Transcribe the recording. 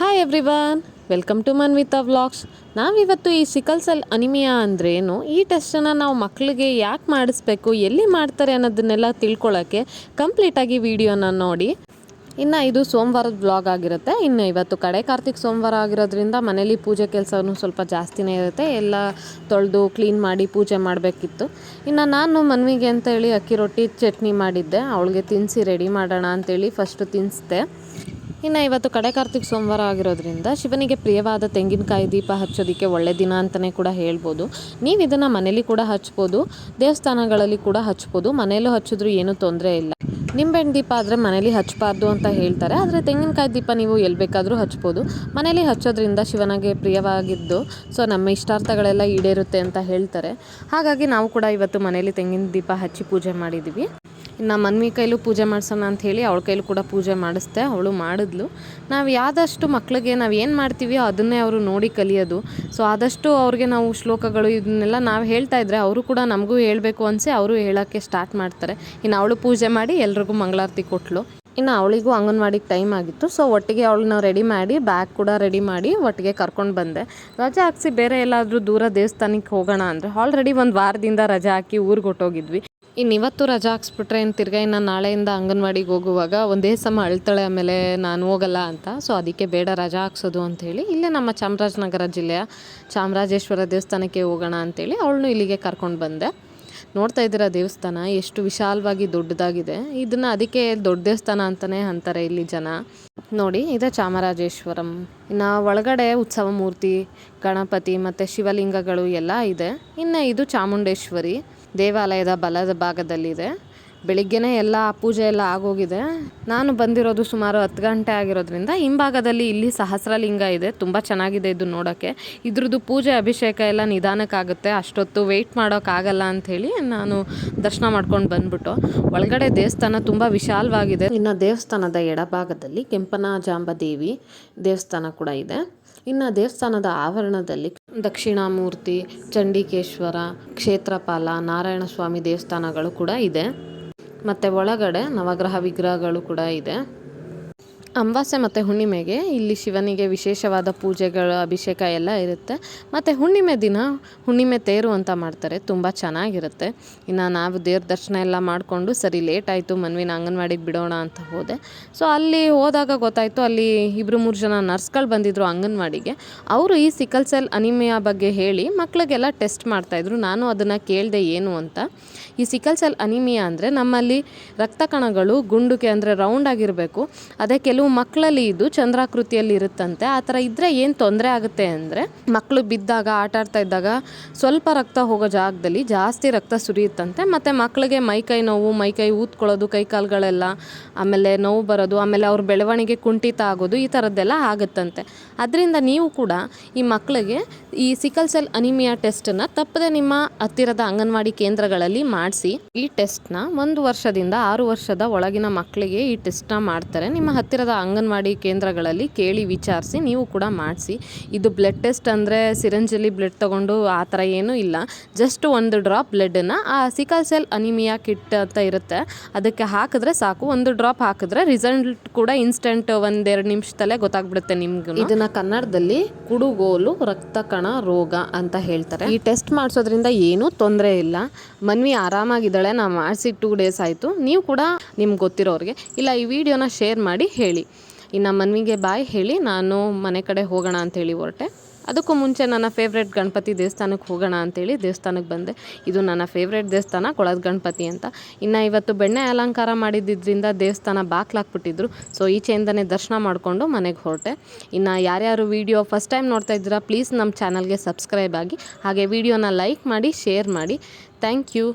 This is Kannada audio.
Hi everyone welcome to Manvita vlogs ನಾವಿವತ್ತು ಈ ಸಿಕಲ್ ಸೆಲ್ ಅನಿಮಿಯಾ ಅಂದ್ರೇನು? ಈ ಟೆಸ್ಟನ್ನು ನಾವು ಮಕ್ಕಳಿಗೆ ಯಾಕೆ ಮಾಡಿಸ್ಬೇಕು, ಎಲ್ಲಿ ಮಾಡ್ತಾರೆ ಅನ್ನೋದನ್ನೆಲ್ಲ ತಿಳ್ಕೊಳ್ಳೋಕ್ಕೆ ಕಂಪ್ಲೀಟಾಗಿ ವಿಡಿಯೋನ ನೋಡಿ. ಇನ್ನು ಇದು ಸೋಮವಾರದ ಬ್ಲಾಗ್ ಆಗಿರುತ್ತೆ. ಇನ್ನು ಇವತ್ತು ಕಡೆ ಕಾರ್ತಿಕ್ ಸೋಮವಾರ ಆಗಿರೋದ್ರಿಂದ ಮನೇಲಿ ಪೂಜೆ ಕೆಲಸನೂ ಸ್ವಲ್ಪ ಜಾಸ್ತಿನೇ ಇರುತ್ತೆ. ಎಲ್ಲ ತೊಳೆದು ಕ್ಲೀನ್ ಮಾಡಿ ಪೂಜೆ ಮಾಡಬೇಕಿತ್ತು. ಇನ್ನು ನಾನು ಮನ್ವಿಗೆ ಅಂತೇಳಿ ಅಕ್ಕಿ ರೊಟ್ಟಿ ಚಟ್ನಿ ಮಾಡಿದ್ದೆ. ಅವಳಿಗೆ ತಿನ್ನಿಸಿ ರೆಡಿ ಮಾಡೋಣ ಅಂತೇಳಿ ಫಸ್ಟು ತಿನ್ನಿಸ್ದೆ ಇನ್ನು ಇವತ್ತು ಕಡೆ ಕಾರ್ತಿಕ್ ಸೋಮವಾರ ಆಗಿರೋದ್ರಿಂದ ಶಿವನಿಗೆ ಪ್ರಿಯವಾದ ತೆಂಗಿನಕಾಯಿ ದೀಪ ಹಚ್ಚೋದಕ್ಕೆ ಒಳ್ಳೆ ದಿನ ಅಂತಲೇ ಕೂಡ ಹೇಳ್ಬೋದು. ನೀವು ಇದನ್ನು ಮನೇಲಿ ಕೂಡ ಹಚ್ಬೋದು, ದೇವಸ್ಥಾನಗಳಲ್ಲಿ ಕೂಡ ಹಚ್ಬೋದು, ಮನೇಲೂ ಹಚ್ಚಿದ್ರೂ ಏನೂ ತೊಂದರೆ ಇಲ್ಲ. ನಿಂಬೆಹಣ್ಣು ದೀಪ ಆದರೆ ಮನೇಲಿ ಹಚ್ಚಬಾರ್ದು ಅಂತ ಹೇಳ್ತಾರೆ. ಆದರೆ ತೆಂಗಿನಕಾಯಿ ದೀಪ ನೀವು ಎಲ್ಲಿ ಬೇಕಾದರೂ ಹಚ್ಬೋದು. ಮನೇಲಿ ಹಚ್ಚೋದ್ರಿಂದ ಶಿವನಿಗೆ ಪ್ರಿಯವಾಗಿದ್ದು, ಸೊ ನಮ್ಮ ಇಷ್ಟಾರ್ಥಗಳೆಲ್ಲ ಈಡೇರುತ್ತೆ ಅಂತ ಹೇಳ್ತಾರೆ. ಹಾಗಾಗಿ ನಾವು ಕೂಡ ಇವತ್ತು ಮನೇಲಿ ತೆಂಗಿನ ದೀಪ ಹಚ್ಚಿ ಪೂಜೆ ಮಾಡಿದ್ದೀವಿ ಇನ್ನು ಮನ್ವಿ ಕೈಲೂ ಪೂಜೆ ಮಾಡಿಸೋಣ ಅಂತ ಹೇಳಿ ಅವಳ ಕೈಲೂ ಕೂಡ ಪೂಜೆ ಮಾಡಿಸ್ದೆ, ಅವಳು ಮಾಡಿದ್ಲು. ನಾವು ಯಾದಷ್ಟು ಮಕ್ಕಳಿಗೆ ನಾವು ಏನು ಮಾಡ್ತೀವಿ ಅದನ್ನೇ ಅವರು ನೋಡಿ ಕಲಿಯೋದು. ಸೊ ಆದಷ್ಟು ಅವ್ರಿಗೆ ನಾವು ಶ್ಲೋಕಗಳು ಇದನ್ನೆಲ್ಲ ನಾವು ಹೇಳ್ತಾ ಇದ್ರೆ ಅವರು ಕೂಡ ನಮಗೂ ಹೇಳಬೇಕು ಅನಿಸಿ ಅವರು ಹೇಳೋಕ್ಕೆ ಸ್ಟಾರ್ಟ್ ಮಾಡ್ತಾರೆ. ಇನ್ನು ಅವಳು ಪೂಜೆ ಮಾಡಿ ಎಲ್ರಿಗೂ ಮಂಗಳಾರತಿ ಕೊಟ್ಟಳು ಇನ್ನು ಅವಳಿಗೂ ಅಂಗನವಾಡಿಗೆ ಟೈಮ್ ಆಗಿತ್ತು. ಸೊ ಒಟ್ಟಿಗೆ ಅವಳನ್ನ ರೆಡಿ ಮಾಡಿ ಬ್ಯಾಗ್ ಕೂಡ ರೆಡಿ ಮಾಡಿ ಒಟ್ಟಿಗೆ ಕರ್ಕೊಂಡು ಬಂದೆ. ರಜೆ ಹಾಕ್ಸಿ ಬೇರೆ ಎಲ್ಲಾದರೂ ದೂರ ದೇವಸ್ಥಾನಕ್ಕೆ ಹೋಗೋಣ ಅಂದರೆ ಆಲ್ರೆಡಿ ಒಂದು ವಾರದಿಂದ ರಜೆ ಹಾಕಿ ಊರಿಗೆ ಹೊಟ್ಟೋಗಿದ್ವಿ ಇನ್ನು ಇವತ್ತು ರಜಾ ಹಾಕ್ಸ್ಬಿಟ್ರೆ ಏನು ತಿರ್ಗಾ ಇನ್ನು ನಾಳೆಯಿಂದ ಅಂಗನವಾಡಿಗೆ ಹೋಗುವಾಗ ಒಂದೇ ಸಮ ಅಳ್ತಾಳೆ ಆಮೇಲೆ ನಾನು ಹೋಗಲ್ಲ ಅಂತ. ಸೊ ಅದಕ್ಕೆ ಬೇಡ ರಜಾ ಹಾಕ್ಸೋದು ಅಂಥೇಳಿ ಇಲ್ಲೇ ನಮ್ಮ ಚಾಮರಾಜನಗರ ಜಿಲ್ಲೆಯ ಚಾಮರಾಜೇಶ್ವರ ದೇವಸ್ಥಾನಕ್ಕೆ ಹೋಗೋಣ ಅಂತೇಳಿ ಅವಳನ್ನು ಇಲ್ಲಿಗೆ ಕರ್ಕೊಂಡು ಬಂದೆ. ನೋಡ್ತಾ ಇದ್ದೀರ ದೇವಸ್ಥಾನ? ಎಷ್ಟು ವಿಶಾಲವಾಗಿ ದೊಡ್ಡದಾಗಿದೆ. ಇದನ್ನು ಅದಕ್ಕೆ ದೊಡ್ಡ ದೇವಸ್ಥಾನ ಅಂತಲೇ ಅಂತಾರೆ ಇಲ್ಲಿ ಜನ. ನೋಡಿ, ಇದೆ ಚಾಮರಾಜೇಶ್ವರಂ. ಇನ್ನು ಒಳಗಡೆ ಉತ್ಸವ ಮೂರ್ತಿ, ಗಣಪತಿ ಮತ್ತು ಶಿವಲಿಂಗಗಳು ಎಲ್ಲ ಇದೆ. ಇನ್ನು ಇದು ಚಾಮುಂಡೇಶ್ವರಿ. ದೇವಾಲಯದ ಬಲದ ಭಾಗದಲ್ಲಿದೆ. ಬೆಳಿಗ್ಗೆನೇ ಎಲ್ಲ ಪೂಜೆ ಎಲ್ಲ ಆಗೋಗಿದೆ. ನಾನು ಬಂದಿರೋದು ಸುಮಾರು ಹತ್ತು ಗಂಟೆ ಆಗಿರೋದ್ರಿಂದ ಹಿಂಭಾಗದಲ್ಲಿ ಇಲ್ಲಿ ಸಹಸ್ರಲಿಂಗ ಇದೆ. ತುಂಬ ಚೆನ್ನಾಗಿದೆ ಇದು ನೋಡೋಕ್ಕೆ ಇದ್ರದ್ದು ಪೂಜೆ ಅಭಿಷೇಕ ಎಲ್ಲ ನಿಧಾನಕ್ಕಾಗುತ್ತೆ. ಅಷ್ಟೊತ್ತು ವೆಯ್ಟ್ ಮಾಡೋಕ್ಕಾಗಲ್ಲ ಅಂಥೇಳಿ ನಾನು ದರ್ಶನ ಮಾಡ್ಕೊಂಡು ಬಂದ್ಬಿಟ್ಟು. ಒಳಗಡೆ ದೇವಸ್ಥಾನ ತುಂಬ ವಿಶಾಲವಾಗಿದೆ. ಇನ್ನು ದೇವಸ್ಥಾನದ ಎಡಭಾಗದಲ್ಲಿ ಕೆಂಪನಾಜಾಂಬ ದೇವಿ ದೇವಸ್ಥಾನ ಕೂಡ ಇದೆ. ಇನ್ನು ದೇವಸ್ಥಾನದ ಆವರಣದಲ್ಲಿ ದಕ್ಷಿಣಾಮೂರ್ತಿ, ಚಂಡಿಕೇಶ್ವರ, ಕ್ಷೇತ್ರಪಾಲ ನಾರಾಯಣ ಸ್ವಾಮಿ ದೇವಸ್ಥಾನಗಳು ಕೂಡ ಇದೆ. ಮತ್ತು ಒಳಗಡೆ ನವಗ್ರಹ ವಿಗ್ರಹಗಳು ಕೂಡ ಇದೆ. ಅಮಾವಾಸ್ಯೆ ಮತ್ತು ಹುಣ್ಣಿಮೆಗೆ ಇಲ್ಲಿ ಶಿವನಿಗೆ ವಿಶೇಷವಾದ ಪೂಜೆಗಳ, ಅಭಿಷೇಕ ಎಲ್ಲ ಇರುತ್ತೆ. ಮತ್ತು ಹುಣ್ಣಿಮೆ ದಿನ ಹುಣ್ಣಿಮೆ ತೇರು ಅಂತ ಮಾಡ್ತಾರೆ. ತುಂಬ ಚೆನ್ನಾಗಿರುತ್ತೆ. ಇನ್ನು ನಾವು ದೇವ್ರ ದರ್ಶನ ಎಲ್ಲ ಮಾಡಿಕೊಂಡು ಸರಿ ಲೇಟ್ ಆಯಿತು, ಮನ್ವಿನ ಅಂಗನವಾಡಿಗೆ ಬಿಡೋಣ ಅಂತ ಹೋದೆ. ಸೊ ಅಲ್ಲಿ ಹೋದಾಗ ಗೊತ್ತಾಯಿತು, ಅಲ್ಲಿ ಇಬ್ಬರು ಮೂರು ಜನ ನರ್ಸ್ಗಳು ಬಂದಿದ್ದರು ಅಂಗನವಾಡಿಗೆ. ಅವರು ಈ ಸಿಕಲ್ ಸೆಲ್ ಅನಿಮಿಯಾ ಬಗ್ಗೆ ಹೇಳಿ ಮಕ್ಕಳಿಗೆಲ್ಲ ಟೆಸ್ಟ್ ಮಾಡ್ತಾಯಿದ್ರು ನಾನು ಅದನ್ನು ಕೇಳಿದೆ ಏನು ಅಂತ. ಈ ಸಿಕಲ್ ಸೆಲ್ ಅನಿಮಿಯಾ ಅಂದರೆ ನಮ್ಮಲ್ಲಿ ರಕ್ತ ಕಣಗಳು ಗುಂಡುಕೆ ಅಂದರೆ ರೌಂಡ್ ಆಗಿರಬೇಕು. ಅದೇ ಕೆಲವು ಮಕ್ಕಳಲ್ಲಿ ಇದು ಚಂದ್ರಾಕೃತಿಯಲ್ಲಿ ಇರುತ್ತಂತೆ. ಆ ಥರ ಇದ್ದರೆ ಏನು ತೊಂದರೆ ಆಗುತ್ತೆ ಅಂದರೆ ಮಕ್ಕಳು ಬಿದ್ದಾಗ, ಆಟ ಆಡ್ತಾ ಇದ್ದಾಗ ಸ್ವಲ್ಪ ರಕ್ತ ಹೋಗೋ ಜಾಗದಲ್ಲಿ ಜಾಸ್ತಿ ರಕ್ತ ಸುರಿಯುತ್ತಂತೆ. ಮತ್ತು ಮಕ್ಕಳಿಗೆ ಮೈಕೈ ನೋವು ಮೈಕೈ ಊದ್ಕೊಳ್ಳೋದು, ಕೈ ಕಾಲುಗಳೆಲ್ಲ, ಆಮೇಲೆ ನೋವು ಬರೋದು, ಆಮೇಲೆ ಅವ್ರ ಬೆಳವಣಿಗೆ ಕುಂಠಿತ ಆಗೋದು ಈ ಥರದ್ದೆಲ್ಲ ಆಗುತ್ತಂತೆ. ಅದರಿಂದ ನೀವು ಕೂಡ ಈ ಮಕ್ಕಳಿಗೆ ಈ ಸಿಕಲ್ ಸೆಲ್ ಅನಿಮಿಯಾ ಟೆಸ್ಟನ್ನು ತಪ್ಪದೆ ನಿಮ್ಮ ಹತ್ತಿರದ ಅಂಗನವಾಡಿ ಕೇಂದ್ರಗಳಲ್ಲಿ ಮಾಡಿಸಿ. ಈ ಟೆಸ್ಟ್ನ ಒಂದು ವರ್ಷದಿಂದ ಆರು ವರ್ಷದ ಒಳಗಿನ ಮಕ್ಕಳಿಗೆ ಈ ಟೆಸ್ಟ್ನ ಮಾಡ್ತಾರೆ. ನಿಮ್ಮ ಹತ್ತಿರದ ಅಂಗನವಾಡಿ ಕೇಂದ್ರಗಳಲ್ಲಿ ಕೇಳಿ ವಿಚಾರಿಸಿ ನೀವು ಕೂಡ ಮಾಡಿಸಿ. ಇದು ಬ್ಲಡ್ ಟೆಸ್ಟ್ ಅಂದರೆ ಸಿರಂಜಲ್ಲಿ ಬ್ಲಡ್ ತೊಗೊಂಡು ಆ ಥರ ಏನೂ ಇಲ್ಲ. ಜಸ್ಟ್ ಒಂದು ಡ್ರಾಪ್ ಬ್ಲಡ್ಡನ್ನು ಆ ಸಿಕಲ್ ಸೆಲ್ ಅನಿಮಿಯಾ ಕಿಟ್ ಅಂತ ಇರುತ್ತೆ. ಅದಕ್ಕೆ ಹಾಕಿದ್ರೆ ಸಾಕು. ಒಂದು ಡ್ರಾಪ್ ಹಾಕಿದ್ರೆ ರಿಸಲ್ಟ್ ಕೂಡ ಇನ್ಸ್ಟೆಂಟ್ ಒಂದೆರಡು ನಿಮಿಷದಲ್ಲೇ ಗೊತ್ತಾಗ್ಬಿಡುತ್ತೆ ನಿಮ್ಗೆ ಇದನ್ನ ಕನ್ನಡದಲ್ಲಿ ಕುಡುಗೋಲು ರಕ್ತ ಕಣ ರೋಗ ಅಂತ ಹೇಳ್ತಾರೆ. ಈ ಟೆಸ್ಟ್ ಮಾಡಿಸೋದ್ರಿಂದ ಏನೂ ತೊಂದರೆ ಇಲ್ಲ. ಮನ್ವಿ ಆರಾಮಾಗಿದ್ದಾಳೆ. ನಾ ಮಾಡಿಸಿ ಟೂ ಡೇಸ್ ಆಯಿತು. ನೀವು ಕೂಡ ನಿಮ್ಗೆ ಗೊತ್ತಿರೋರಿಗೆ. ಇಲ್ಲ, ಈ ವಿಡಿಯೋನ ಶೇರ್ ಮಾಡಿ ಹೇಳಿ. ಇನ್ನು ಮನ್ವಿಗೆ ಬಾಯ್ ಹೇಳಿ, ನಾನು ಮನೆ ಕಡೆ ಹೋಗೋಣ ಅಂತೇಳಿ ಹೊರಟೆ. ಅದಕ್ಕೂ ಮುಂಚೆ ನನ್ನ ಫೇವ್ರೆಟ್ ಗಣಪತಿ ದೇವಸ್ಥಾನಕ್ಕೆ ಹೋಗೋಣ ಅಂತೇಳಿ ದೇವಸ್ಥಾನಕ್ಕೆ ಬಂದೆ. ಇದು ನನ್ನ ಫೇವ್ರೆಟ್ ದೇವಸ್ಥಾನ, ಕೊಳದ ಗಣಪತಿ ಅಂತ. ಇನ್ನು ಇವತ್ತು ಬೆಣ್ಣೆ ಅಲಂಕಾರ ಮಾಡಿದ್ದಿದ್ದರಿಂದ ದೇವಸ್ಥಾನ ಬಾಕ್ಲಾಕ್ಬಿಟ್ಟಿದ್ರು ಸೊ ಈಚೆಯಿಂದನೇ ದರ್ಶನ ಮಾಡಿಕೊಂಡು ಮನೆಗೆ ಹೊರಟೆ. ಇನ್ನು ಯಾರ್ಯಾರು ವೀಡಿಯೋ ಫಸ್ಟ್ ಟೈಮ್ ನೋಡ್ತಾ ಇದ್ದೀರಾ ಪ್ಲೀಸ್ ನಮ್ಮ ಚಾನಲ್ಗೆ ಸಬ್ಸ್ಕ್ರೈಬ್ ಆಗಿ. ಹಾಗೆ ವಿಡಿಯೋನ ಲೈಕ್ ಮಾಡಿ ಶೇರ್ ಮಾಡಿ. Thank you